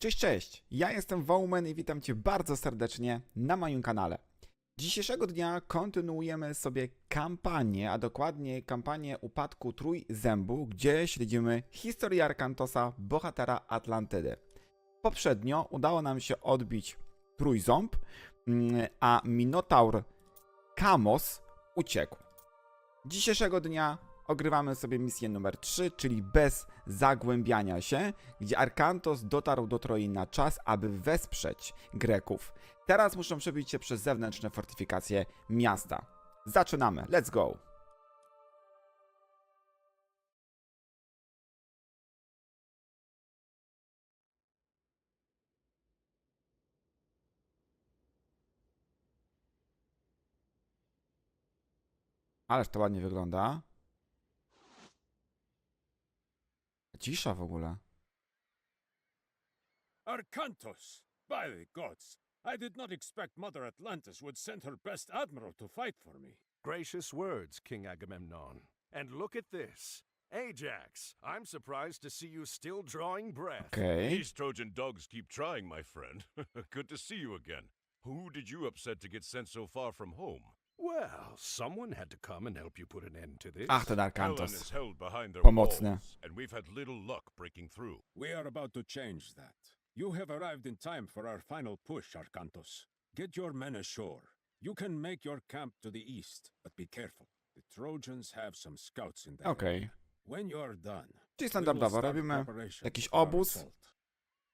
Cześć, cześć! Ja jestem Wołman i witam Cię bardzo serdecznie na moim kanale. Dzisiejszego dnia kontynuujemy sobie kampanię, a dokładnie kampanię Upadku Trójzębu, gdzie śledzimy historię Arkantosa, bohatera Atlantydy. Poprzednio udało nam się odbić Trójząb, mm, a Minotaur Kamos uciekł. Dzisiejszego dnia ogrywamy sobie misję numer 3, czyli bez zagłębiania się, gdzie Arkantos dotarł do Troi na czas, aby wesprzeć Greków. Teraz muszą przebić się przez zewnętrzne fortyfikacje miasta. Zaczynamy, let's go! Ależ to ładnie wygląda. Cisza w ogóle. Arkantos! By the gods! I did not expect Mother Atlantis would send her best admiral to fight for me. Gracious words, King Agamemnon. And look at this. Ajax, I'm surprised to see you still drawing breath. Okej. These Trojan dogs keep trying, my friend. Good to see you again. Who did you upset to get sent so far from home? Well, someone had to come and help you put an end to this. Ach, ten Helen Arkantos. is held behind their Pomocny. walls, and we've had little luck breaking through. We are about to change that. You have arrived in time for our final push, Arkantos. Get your men ashore. You can make your camp to the east, but be careful. The Trojans have some scouts in there. Okej. When you're done, Czyli we will standardowo start robimy preparations jakiś for our obóz assault.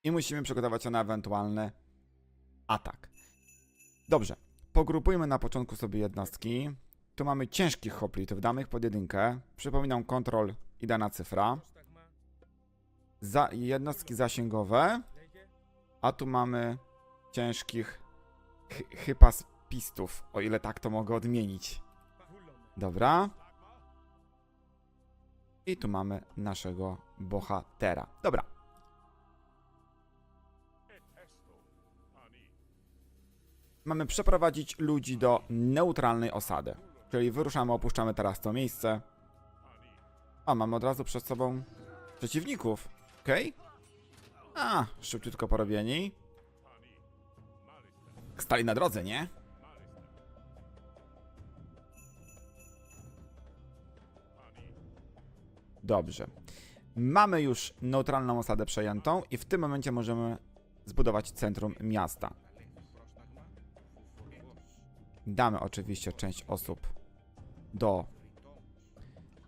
i musimy przygotować się na ewentualny atak. Dobrze. Pogrupujmy na początku sobie jednostki. Tu mamy ciężkich hoplitów danych pod jedynkę. Przypominam, kontrol i dana cyfra. Za jednostki zasięgowe. A tu mamy ciężkich ch- hypaspistów, o ile tak to mogę odmienić. Dobra. I tu mamy naszego bohatera. Dobra. Mamy przeprowadzić ludzi do neutralnej osady. Czyli wyruszamy, opuszczamy teraz to miejsce. A, mamy od razu przed sobą przeciwników. Okej. A, szybciutko porobieni. Stali na drodze, nie? Dobrze. Mamy już neutralną osadę przejętą i w tym momencie możemy zbudować centrum miasta. Damy oczywiście część osób do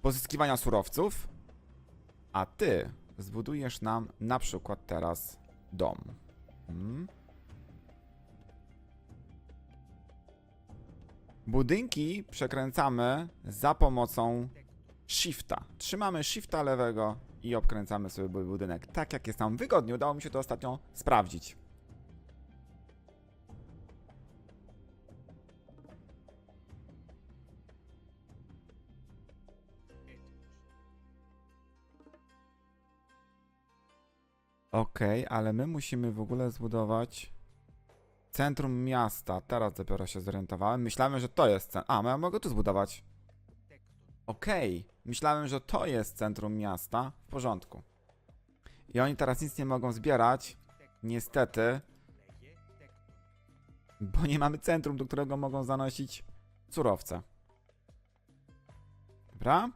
pozyskiwania surowców, a ty zbudujesz nam na przykład teraz dom. Hmm. Budynki przekręcamy za pomocą shifta. Trzymamy shifta lewego i obkręcamy sobie bu- budynek tak, jak jest nam wygodnie. Udało mi się to ostatnio sprawdzić. Okej, ale my musimy w ogóle zbudować centrum miasta. Teraz dopiero się zorientowałem. Myślałem, że to jest centrum. A, ja mogę tu zbudować. Okej, myślałem, że to jest centrum miasta. W porządku. I oni teraz nic nie mogą zbierać. Niestety. Bo nie mamy centrum, do którego mogą zanosić surowce. Dobra?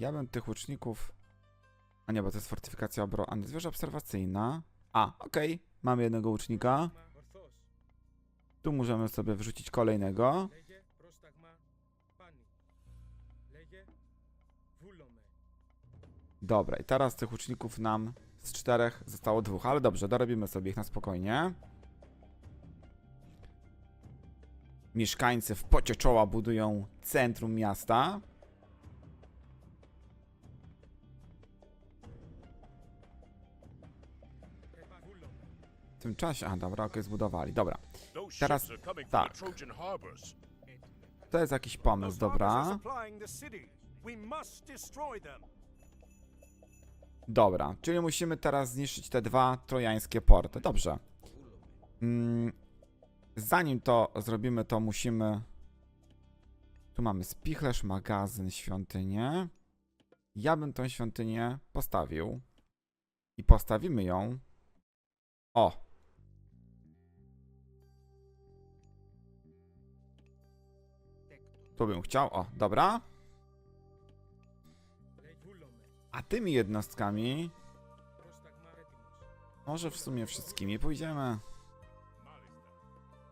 Ja bym tych łuczników. A nie, bo to jest fortyfikacja obro. A nie, zwierzę obserwacyjna. A, okej. Mamy jednego łucznika. Tu możemy sobie wrzucić kolejnego. Dobra, i teraz tych łuczników nam z czterech zostało dwóch, ale dobrze, dorobimy sobie ich na spokojnie. Mieszkańcy w pocie czoła budują centrum miasta. W tym czasie, a dobra, okej, zbudowali, dobra. Teraz- tak. To jest jakiś pomysł, dobra. Dobra, czyli musimy teraz zniszczyć te dwa trojańskie porty. Dobrze. Mm, zanim to zrobimy, to musimy Tu mamy spichlerz, magazyn, świątynię. Ja bym tą świątynię postawił. I postawimy ją. O! Tu bym chciał. O, dobra. A tymi jednostkami. Może w sumie wszystkimi pójdziemy.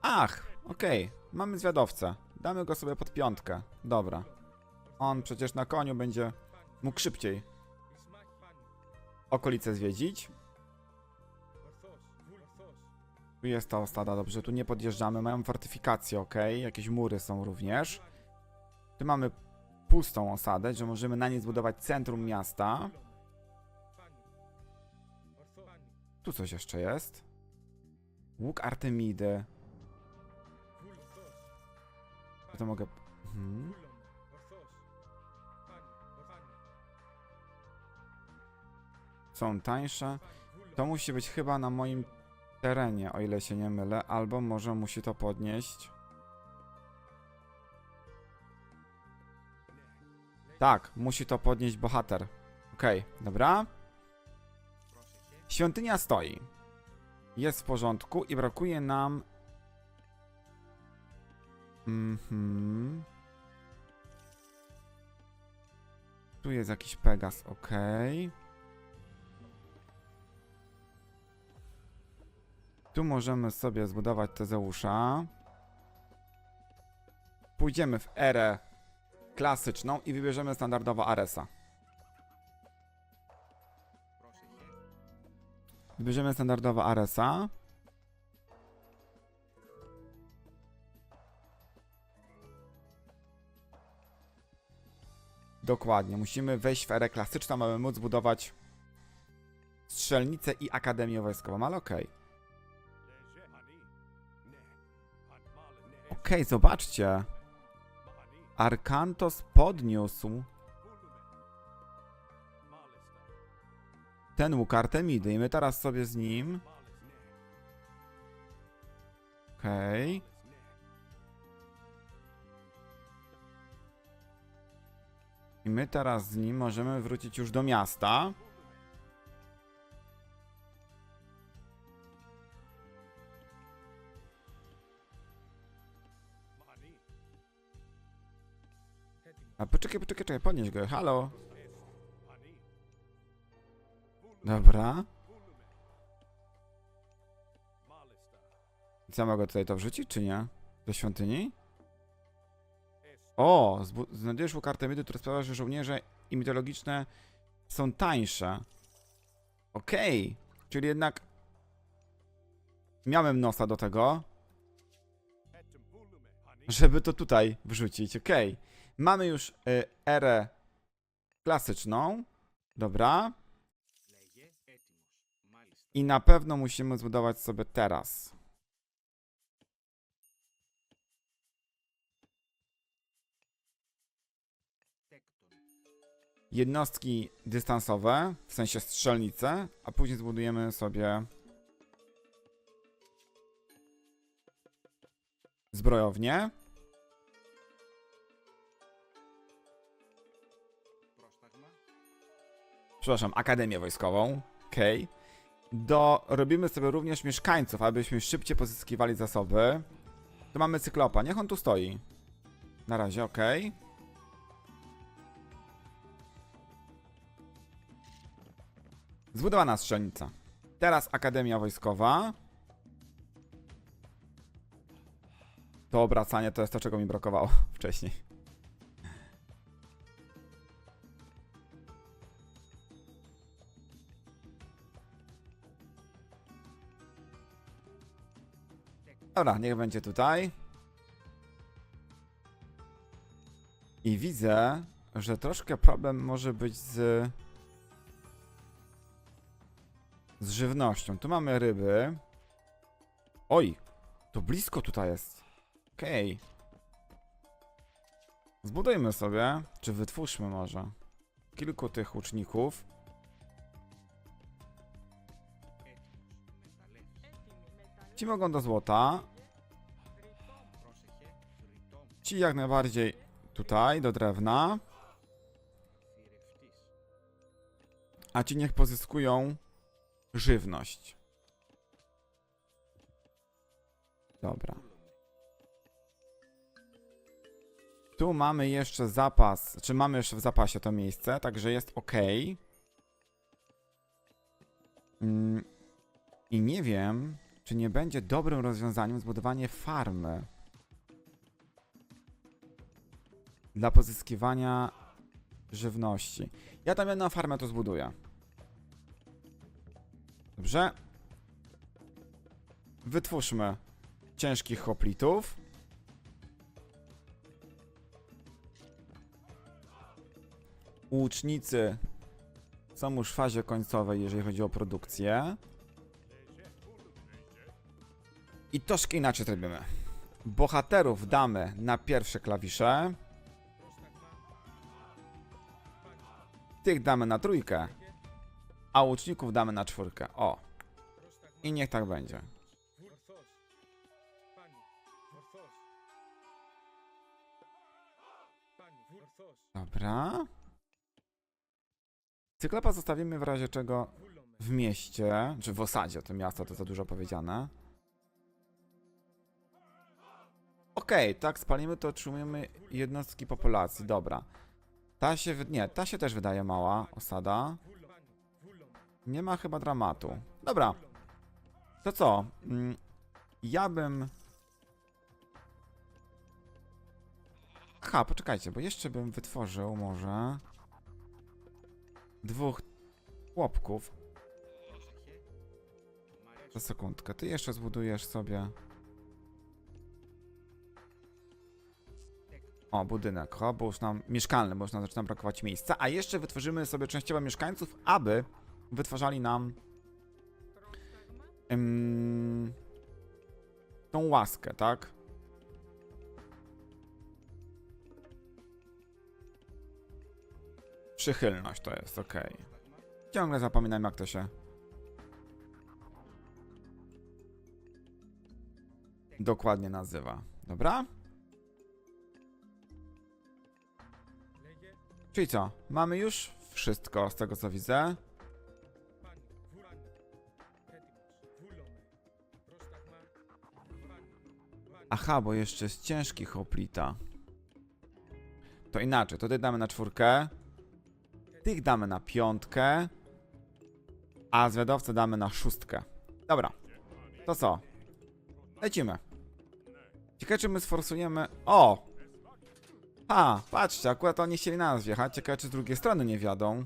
Ach, okej. Mamy zwiadowcę. Damy go sobie pod piątkę. Dobra. On przecież na koniu będzie mógł szybciej okolice zwiedzić. Tu jest ta osada, dobrze, tu nie podjeżdżamy. Mają fortyfikacje, ok. Jakieś mury są również. Tu mamy pustą osadę, że możemy na niej zbudować centrum miasta. Tu coś jeszcze jest. Łuk Artemidy. Ja to mogę... Mhm. Są tańsze. To musi być chyba na moim terenie, o ile się nie mylę, albo może musi to podnieść. Tak, musi to podnieść bohater. Okej, dobra. Świątynia stoi. Jest w porządku i brakuje nam. Mhm. Tu jest jakiś Pegas, okej. Tu możemy sobie zbudować Tezeusza. Pójdziemy w erę klasyczną i wybierzemy standardowo Aresa. Wybierzemy standardowo Aresa. Dokładnie, musimy wejść w erę klasyczną, aby móc budować strzelnicę i akademię wojskową, ale okej. Okej, zobaczcie. Arkantos podniósł ten łuk Artemidy i my teraz sobie z nim... Okej. I my teraz z nim możemy wrócić już do miasta. Poczekaj, poczekaj, czekaj, podnieś go, halo. Dobra. Co, mogę tutaj to wrzucić, czy nie? Do świątyni? O, znajdujesz łuk Artemidy, który sprawia, że żołnierze i mitologiczne są tańsze. Okej, czyli jednak miałem nosa do tego, żeby to tutaj wrzucić, okej. Mamy już y, erę klasyczną, dobra. I na pewno musimy zbudować sobie teraz. Jednostki dystansowe, w sensie strzelnice, a później zbudujemy sobie zbrojownię. Przepraszam, Akademię Wojskową. Okej. Do robimy sobie również mieszkańców, abyśmy szybciej pozyskiwali zasoby. Tu mamy cyklopa. Niech on tu stoi. Na razie, okej. Zbudowana strzelnica. Teraz Akademia Wojskowa. To obracanie to jest to, czego mi brakowało wcześniej. Dobra, niech będzie tutaj. I widzę, że troszkę problem może być z... z żywnością. Tu mamy ryby. Oj, to blisko tutaj jest. Okej. Zbudujmy sobie, czy wytwórzmy może kilku tych łuczników. Ci mogą do złota. Ci jak najbardziej Tutaj, do drewna. A ci niech pozyskują żywność. Dobra. Tu mamy jeszcze zapas, czy mamy jeszcze w zapasie to miejsce, także jest ok. Mm, I nie wiem, czy nie będzie dobrym rozwiązaniem zbudowanie farmy dla pozyskiwania żywności. Ja tam jedną farmę tu zbuduję. Dobrze. Wytwórzmy ciężkich hoplitów. Łucznicy są już w fazie końcowej, jeżeli chodzi o produkcję. I troszkę inaczej zrobimy. Bohaterów damy na pierwsze klawisze. Tych damy na trójkę. A łuczników damy na czwórkę. O. I niech tak będzie. Dobra. Cyklopa zostawimy w razie czego w mieście, czy w osadzie, to miasto to za dużo powiedziane. Okej, tak spalimy, to otrzymujemy jednostki populacji, dobra. Ta się, nie, ta się też wydaje mała, osada. Nie ma chyba dramatu. Dobra. To co? Mm, Ja bym... Aha, poczekajcie, bo jeszcze bym wytworzył może... Dwóch chłopków. Za sekundkę. Ty jeszcze zbudujesz sobie... O, budynek, o, bo już nam mieszkalny, bo już nam zaczyna brakować miejsca. A jeszcze wytworzymy sobie częściowo mieszkańców, aby wytwarzali nam ym, tą łaskę, tak? Przychylność to jest, ok. Ciągle zapominam, jak to się. Dokładnie nazywa. Dobra? Czyli co? Mamy już wszystko z tego co widzę. Aha, bo jeszcze jest ciężki hoplita. To inaczej, to ty damy na czwórkę. Tych damy na piątkę. A zwiadowcę damy na szóstkę. Dobra. To co? Lecimy. Ciekawe, czy my sforsujemy... O! A, patrzcie, akurat oni chcieli na nas wjechać. Ciekawe, czy z drugiej strony nie wiadą.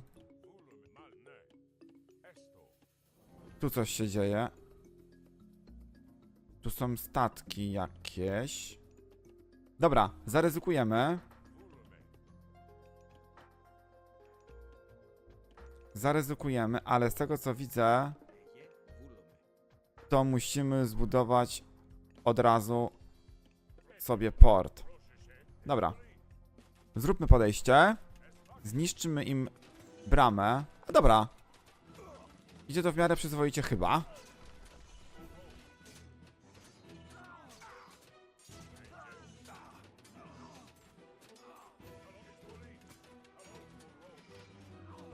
Tu coś się dzieje. Tu są statki jakieś. Dobra, zaryzykujemy. Zaryzykujemy, ale z tego co widzę, to musimy zbudować od razu sobie port. Dobra. Zróbmy podejście. Zniszczymy im bramę. A dobra. Idzie to w miarę przyzwoicie chyba.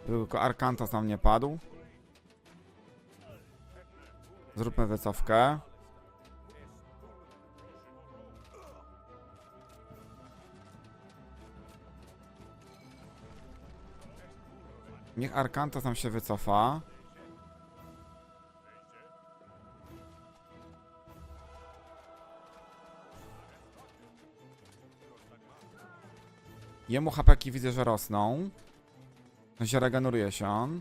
Tylko Arkantas nam nie padł. Zróbmy wycofkę. Niech Arkantas nam się wycofa. Jemu hapeki widzę, że rosną. No się regeneruje się on.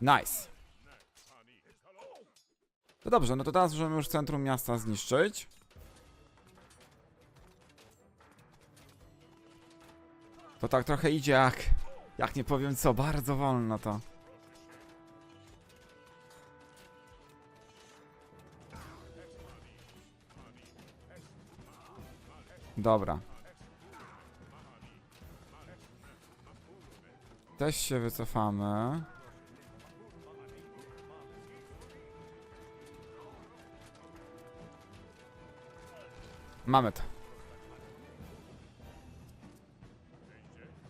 Nice. No dobrze, no to teraz możemy już centrum miasta zniszczyć. To tak trochę idzie jak... Jak nie powiem co, bardzo wolno to. Dobra. też się wycofamy. Mamy to.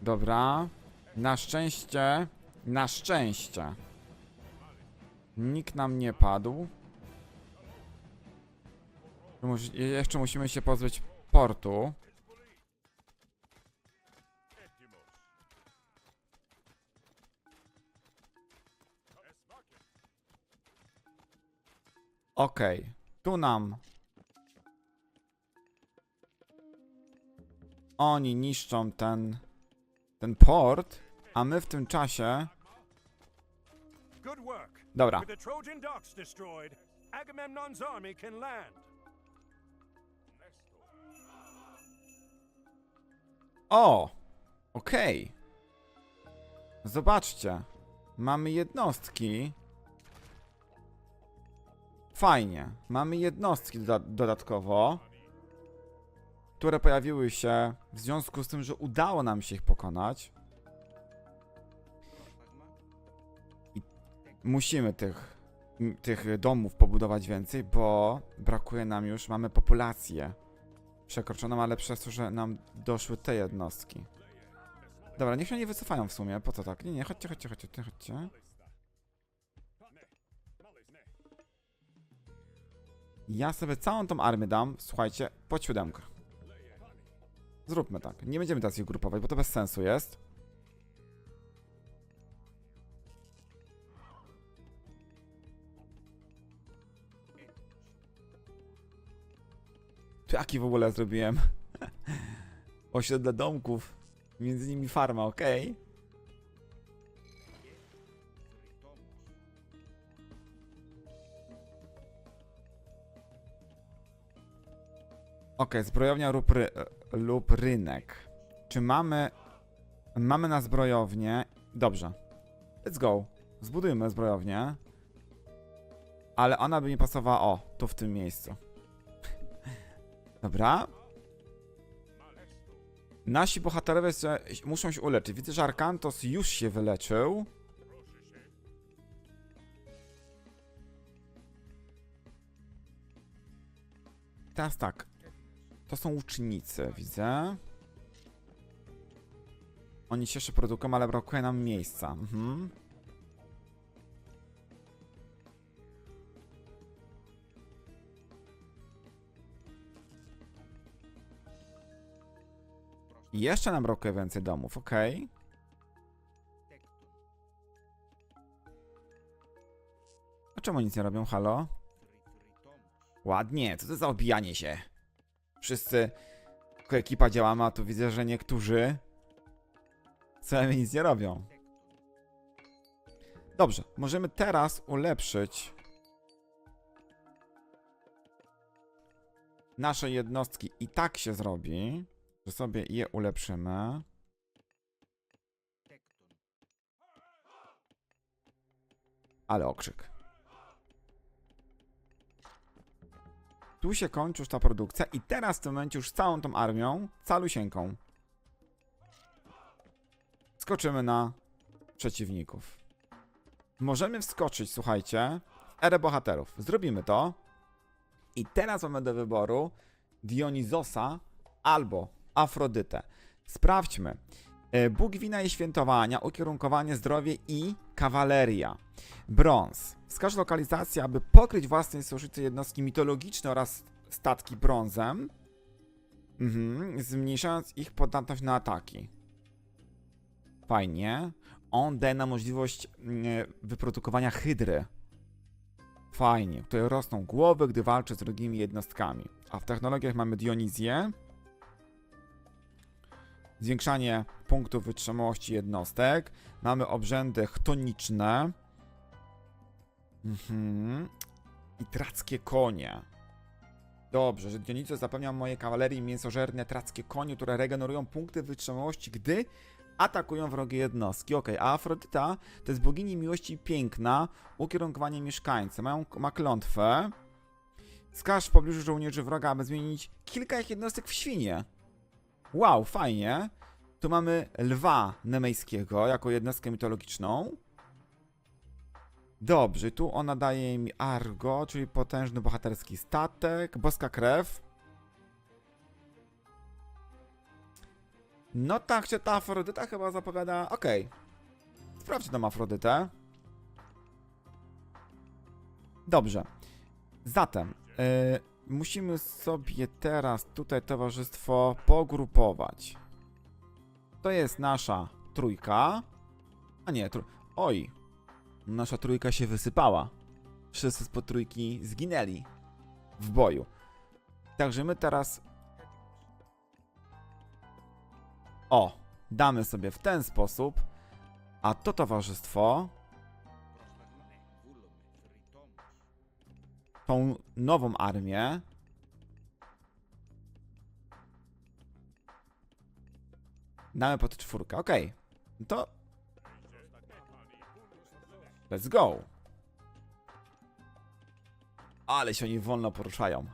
Dobra. Na szczęście, na szczęście. Nikt nam nie padł. Jeszcze musimy się pozbyć portu. Okej, tu nam oni niszczą ten ten port, a my w tym czasie. Dobra. O! Okej. Zobaczcie. Mamy jednostki. Fajnie. Mamy jednostki doda dodatkowo, które pojawiły się w związku z tym, że udało nam się ich pokonać. I musimy tych, tych domów pobudować więcej, bo brakuje nam już, mamy populację przekroczoną, ale przez to, że nam doszły te jednostki. Dobra, niech się nie wycofają w sumie, po co tak? Nie, nie, chodźcie, chodźcie, chodźcie, chodźcie. Ja sobie całą tą armię dam, słuchajcie, pod siódemkę. Zróbmy tak. Nie będziemy teraz ich grupować, bo to bez sensu jest. Jaki w ogóle zrobiłem? Osiedle domków. Między nimi farma, okej. Okej, zbrojownia lub, ry lub rynek. Czy mamy... Mamy na zbrojownię... Dobrze. Let's go. Zbudujmy zbrojownię. Ale ona by mi pasowała... O, tu w tym miejscu. Dobra. Nasi bohaterowie se, muszą się uleczyć. Widzę, że Arkantos już się wyleczył. Teraz tak. To są łucznicy, widzę. Oni się jeszcze produkują, ale brakuje nam miejsca. Mhm. I Jeszcze nam brakuje więcej domów, okej. A czemu nic nie robią, halo? Ładnie, co to za obijanie się? Wszyscy, jako ekipa działamy, a tu widzę, że niektórzy wcale nic nie robią. Dobrze, możemy teraz ulepszyć nasze jednostki. I tak się zrobi, że sobie je ulepszymy. Ale okrzyk. Tu się kończy już ta produkcja i teraz w tym momencie już całą tą armią, calusieńką, skoczymy na przeciwników. Możemy wskoczyć, słuchajcie, w erę bohaterów. Zrobimy to. I teraz mamy do wyboru Dionizosa albo Afrodytę. Sprawdźmy. E, Bóg wina i świętowania, ukierunkowanie, zdrowie i kawaleria. Brąz. Wskaż lokalizację, aby pokryć własnej sojusznicy jednostki mitologiczne oraz statki brązem, mhm, zmniejszając ich podatność na ataki. Fajnie. On daje nam możliwość mm, wyprodukowania hydry. Fajnie. Tutaj rosną głowy, gdy walczy z drugimi jednostkami. A w technologiach mamy Dionizję. Zwiększanie punktów wytrzymałości jednostek. Mamy obrzędy chtoniczne. Mhm. I trackie konie. Dobrze, że Dionizo zapewnia mojej kawalerii mięsożerne trackie konie, które regenerują punkty wytrzymałości, gdy atakują wrogie jednostki. Okej, a Afrodyta to jest bogini miłości piękna, ukierunkowanie mieszkańcy. Mają, ma klątwę. Wskaż w pobliżu żołnierzy wroga, aby zmienić kilka ich jednostek w świnie. Wow, fajnie. Tu mamy lwa nemejskiego jako jednostkę mitologiczną. Dobrze, tu ona daje mi Argo, czyli potężny bohaterski statek, boska krew. No tak, czy ta Afrodyta chyba zapowiada... Okej. Sprawdź tą Afrodytę. Dobrze. Zatem, y, musimy sobie teraz tutaj towarzystwo pogrupować. To jest nasza trójka. A nie, trój... Oj. Nasza trójka się wysypała. Wszyscy z trójki zginęli w boju. Także my teraz... O, damy sobie w ten sposób, a to towarzystwo tą nową armię damy pod czwórkę. Okej. No To let's go. Ale się oni wolno poruszają.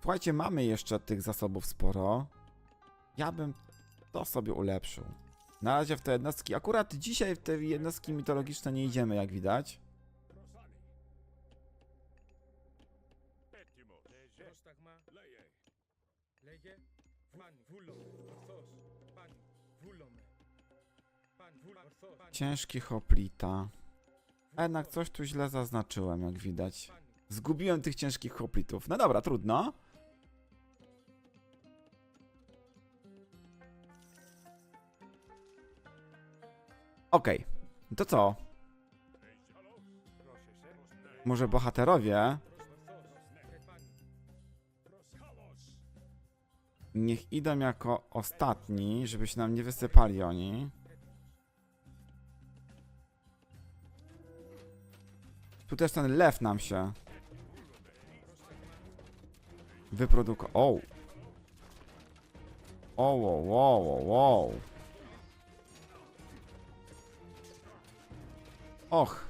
Słuchajcie, mamy jeszcze tych zasobów sporo. Ja bym to sobie ulepszył. Na razie w te jednostki. Akurat dzisiaj w te jednostki mitologiczne nie idziemy, jak widać. Ciężki hoplita. A jednak coś tu źle zaznaczyłem, jak widać. Zgubiłem tych ciężkich hoplitów. No dobra, trudno. Okej, okay. to co? Może bohaterowie? Niech idą jako ostatni, żeby się nam nie wysypali oni. Tu też ten lew nam się wyprodukował. Oh. Oh, wow, wow, wow. Och.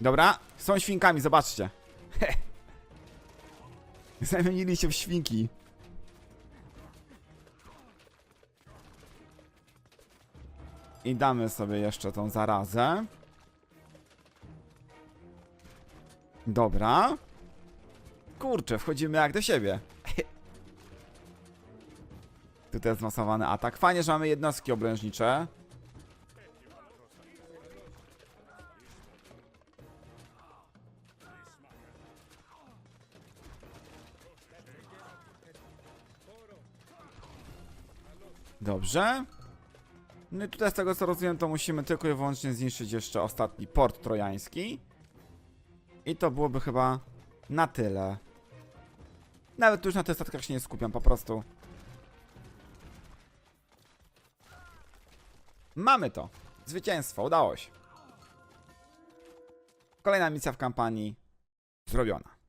Dobra, są świnkami, zobaczcie. Zamienili się w świnki. I damy sobie jeszcze tą zarazę. Dobra. Kurczę, wchodzimy jak do siebie. Tutaj jest zmasowany atak. Fajnie, że mamy jednostki obrężnicze. Dobrze. No i tutaj z tego co rozumiem, to musimy tylko i wyłącznie zniszczyć jeszcze ostatni port trojański. I to byłoby chyba na tyle. Nawet już na tych statkach się nie skupiam, po prostu. Mamy to. Zwycięstwo, udało się. Kolejna misja w kampanii zrobiona.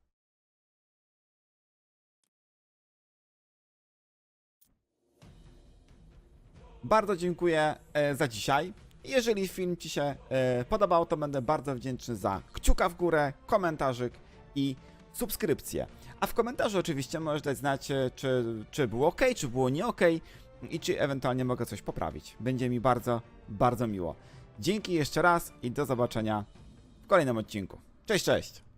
Bardzo dziękuję e, za dzisiaj. Jeżeli film Ci się e, podobał, to będę bardzo wdzięczny za kciuka w górę, komentarzyk i subskrypcję. A w komentarzu oczywiście możesz dać znać, e, czy, czy było ok, czy było nie ok i czy ewentualnie mogę coś poprawić. Będzie mi bardzo, bardzo miło. Dzięki jeszcze raz i do zobaczenia w kolejnym odcinku. Cześć, cześć!